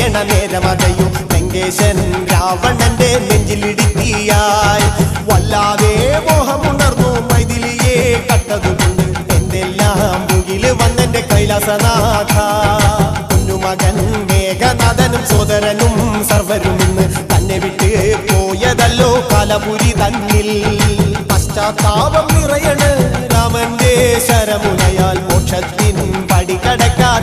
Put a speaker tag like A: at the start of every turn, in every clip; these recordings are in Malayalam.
A: നനയണ നേരമതയും ലങ്കേശൻ രാവണന്റെ നെഞ്ചിലിടുത്തിയായി വല്ലാതെ മോഹമുണർന്നു മൈഥിലിയെ കട്ടതുകൊണ്ട് എന്തെല്ലാം മുകിൽ വന്നെന്റെ കൈലാസനാഥ. കുഞ്ഞുമകൻ മേഘനാഥനും സോദരനും സർവരും ഇന്ന് തന്നെ വിട്ട് പോയതല്ലോ കലപുരി തന്നിൽ. പശ്ചാത്താപം നിറയണ് രാമന്റെ ശരമുനയാൽ മോക്ഷത്തിൻ പടി കടക്കാൻ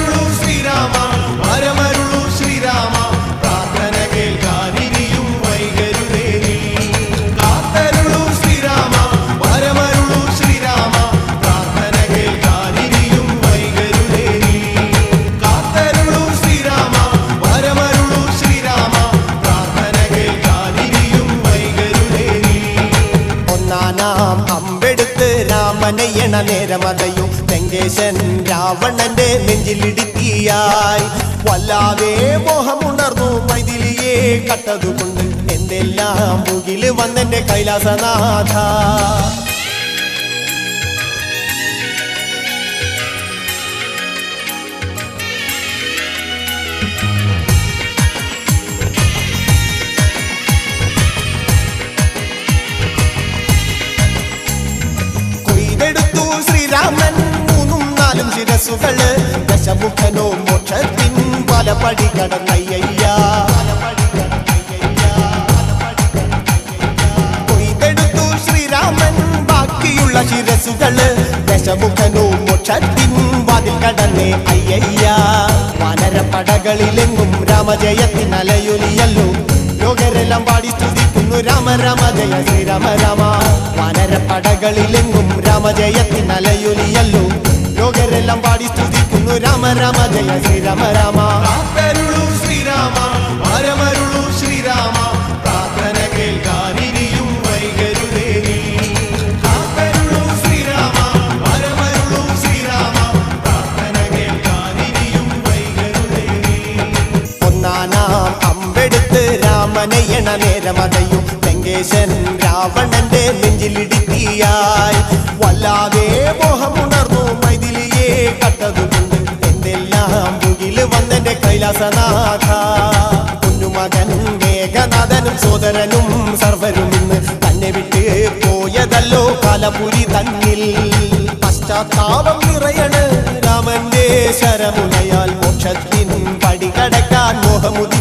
A: നേരമതയും വെങ്കേശൻ രാവണന്റെ നെഞ്ചിലിടുക്കിയായി. വല്ലാതെ മോഹമുണർന്നു മൈഥിലിയെ കട്ടതുകൊണ്ട് എന്തെല്ലാം മുകിൽ വന്നെന്റെ കൈലാസനാഥ. ശിരസുകൾ ദശമുഖനോ മോക്ഷത്തിൻ പലപടി കടന്നയ്യ കൊയ്തെടുത്തു ശ്രീരാമൻ ബാക്കിയുള്ള ശിരസുകൾ ദശമുഖനോ മോക്ഷത്തിൻ വാതിൽ കടന്നേ അയ്യ വനരപ്പടകളിലെങ്ങും രാമജയത്തിൻ ലോകരെല്ലാം പാടി സ്തുതിക്കുന്നു രാമ രാമ ജയ ശ്രീരാമ രാമ വാനരപ്പടകളിലെങ്ങും രാമജയത്തിൻ അലയൊലിയല്ലോ ലോകരെല്ലാം പാടി സ്തുതിക്കുന്നു. രാമ രാമ ജയ ശ്രീരാമ രാമ കാത്തരുളൂ ശ്രീരാമ പരമരുളൂ ശ്രീരാമ പ്രാർത്ഥന കേൾക്കാനിരിയും വൈകരുതേ നീ. കാത്തരുളൂ ശ്രീരാമ പരമരുളൂ ശ്രീരാമ പ്രാർത്ഥന കേൾക്കാനിരിയും വൈകരുതേ നീ. ഒന്നാനാം അമ്പെടുത്ത് രാമനയണ നേരമതയും ലങ്കേശൻ രാവണന്റെ നെഞ്ചിലിടുക്കിയായി വല്ലാതെ കട്ടതുകൊണ്ട് എന്തെല്ലാം മുകിൽ വന്നെന്റെ കൈലാസനാഥ. കുഞ്ഞുമകൻ മേഘനാഥനും സോദരനും സർവരും ഇന്ന് തന്നെ വിട്ട് പോയതല്ലോ കലപുരി തന്നിൽ. പശ്ചാത്താപം നിറയണ് രാമന്റെ ശരമുനയാൽ മോക്ഷത്തിൻ പടി കടക്കാൻ മോഹമുതി